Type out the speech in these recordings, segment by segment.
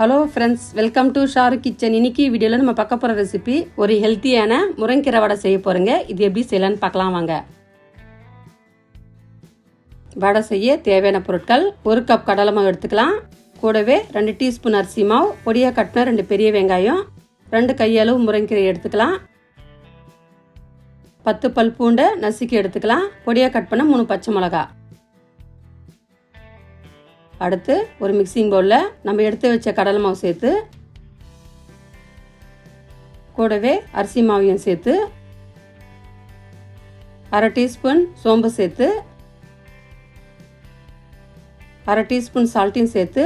Hello friends welcome to Sharu kitchen இன்னைக்கு வீடியோவில் நம்ம பார்க்க போகிற ரெசிபி ஒரு ஹெல்த்தியான முருங்கீரை வடை செய்ய போகிறோங்க இது எப்படி செய்யலான்னு பார்க்கலாம் வாங்க. வடை செய்ய தேவையான பொருட்கள் ஒரு கப் கடலை மாவு எடுத்துக்கலாம். கூடவே ரெண்டு டீஸ்பூன் அரிசி மாவு பொடியாக கட்டின ரெண்டு பெரிய வெங்காயம் ரெண்டு கையளவு முருங்கீரை எடுத்துக்கலாம். பத்து பல் பூண்டை நசுக்கி எடுத்துக்கலாம். பொடியாக கட் பண்ண மூணு பச்சை மிளகா. அடுத்து ஒரு மிக்சிங் பவுலில் நம்ம எடுத்து வச்ச கடலை மாவு சேர்த்து கூடவே அரிசி மாவையும் சேர்த்து அரை டீஸ்பூன் சோம்பு சேர்த்து அரை டீஸ்பூன் சால்ட்டையும் சேர்த்து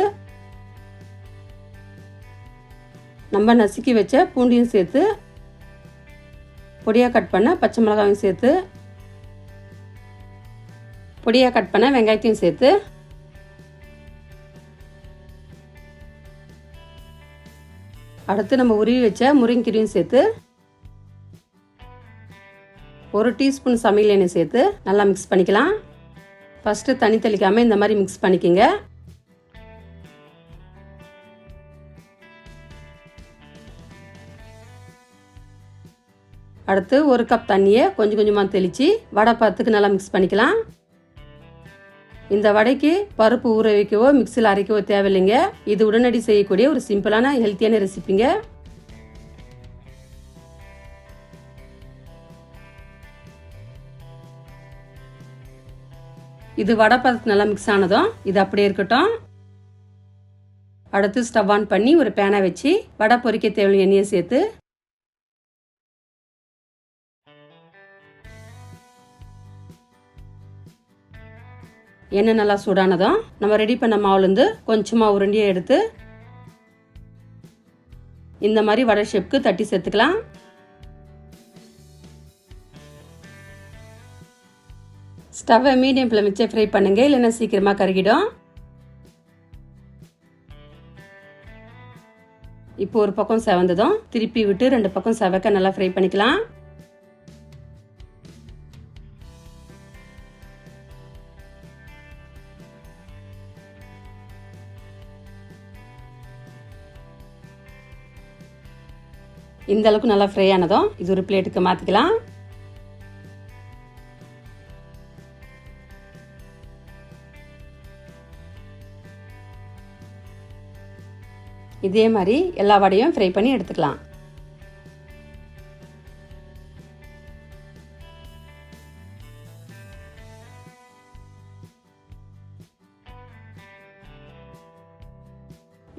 நம்ம நசுக்கி வச்ச பூண்டியும் சேர்த்து பொடியாக கட் பண்ண பச்சை மிளகாயும் சேர்த்து பொடியாக கட் பண்ண வெங்காயத்தையும் சேர்த்து அடுத்து நம்ம உருவி வச்ச முருங்கீரையும் சேர்த்து ஒரு டீஸ்பூன் சமையல் எண்ணெய் சேர்த்து நல்லா மிக்ஸ் பண்ணிக்கலாம். ஃபஸ்ட்டு தண்ணி தெளிக்காமல் இந்த மாதிரி மிக்ஸ் பண்ணிக்கோங்க. அடுத்து ஒரு கப் தண்ணியை கொஞ்சம் கொஞ்சமாக தெளித்து வடை பத்துக்கு நல்லா மிக்ஸ் பண்ணிக்கலாம். இந்த வடைக்கு பருப்பு ஊற வைக்கவோ மிக்சியில் அரைக்கவோ தேவையில்லைங்க. இது உடனடி செய்யக்கூடிய ஒரு சிம்பிளான ஹெல்த்தியான ரெசிபிங்க இது வடை பதத்து நல்லா மிக்ஸ் ஆனதும் இது அப்படியே இருக்கட்டும். அடுத்து ஸ்டவ் ஆன் பண்ணி ஒரு பேனை வச்சு வடை பொறிக்க தேவையான எண்ணெயை சேர்த்து எண்ணெய் நல்லா சூடானதும் நம்ம ரெடி பண்ண மாவுலேருந்து கொஞ்சமாக உருண்டியை எடுத்து இந்த மாதிரி வடை ஷேப்க்கு தட்டி சேர்த்துக்கலாம். ஸ்டவ்வை மீடியம் ஃப்ளேம் வச்சே ஃப்ரை பண்ணுங்க இல்லைன்னா சீக்கிரமாக கருகிடும். இப்போ ஒரு பக்கம் செவந்ததும் திருப்பி விட்டு ரெண்டு பக்கம் செவக்க நல்லா ஃப்ரை பண்ணிக்கலாம். இந்த அளவுக்கு நல்லா ஃப்ரை ஆனதும் இது ஒரு பிளேட்டுக்கு மாற்றிக்கலாம் இதே மாதிரி எல்லா வடையும் ஃப்ரை பண்ணி எடுத்துக்கலாம்.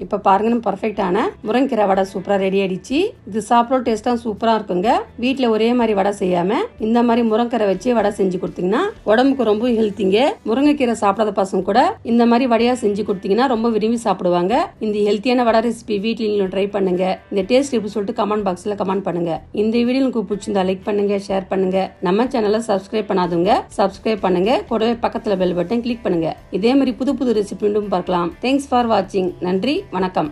இப்போ பாருங்க நம்ம பர்ஃபெக்டான முருங்கீரை வடை சூப்பராக ரெடி ஆயிடுச்சு. இது சாப்பிட டேஸ்ட்டாக சூப்பராக இருக்குங்க. வீட்டில் ஒரே மாதிரி வடை செய்யாமல் இந்த மாதிரி முருங்கீரை வச்சு வடை செஞ்சு கொடுத்தீங்கன்னா உடம்புக்கு ரொம்ப ஹெல்த்திங்க முருங்கைக்கீரை சாப்பிடாத பசங்க கூட இந்த மாதிரி வடையாக செஞ்சு கொடுத்தீங்கன்னா ரொம்ப விரும்பி சாப்பிடுவாங்க. இந்த ஹெல்த்தியான வடை ரெசிபி வீட்டில் நீங்களும் ட்ரை பண்ணுங்க. இந்த டேஸ்ட் எப்படி சொல்லிட்டு கமெண்ட் பாக்ஸில் கமெண்ட் பண்ணுங்க. இந்த வீடியோ உங்களுக்கு பிடிச்சிருந்தா லைக் பண்ணுங்க ஷேர் பண்ணுங்க. நம்ம சேனலை சப்ஸ்கிரைப் பண்ணாதவங்க சப்ஸ்கிரைப் பண்ணுங்க. கூடவே பக்கத்தில் பெல் பட்டன் கிளிக் பண்ணுங்க. இதே மாதிரி புது புது ரெசிபி மீண்டும் பார்க்கலாம். தேங்க்ஸ் ஃபார் வாட்சிங் நன்றி. வணக்கம்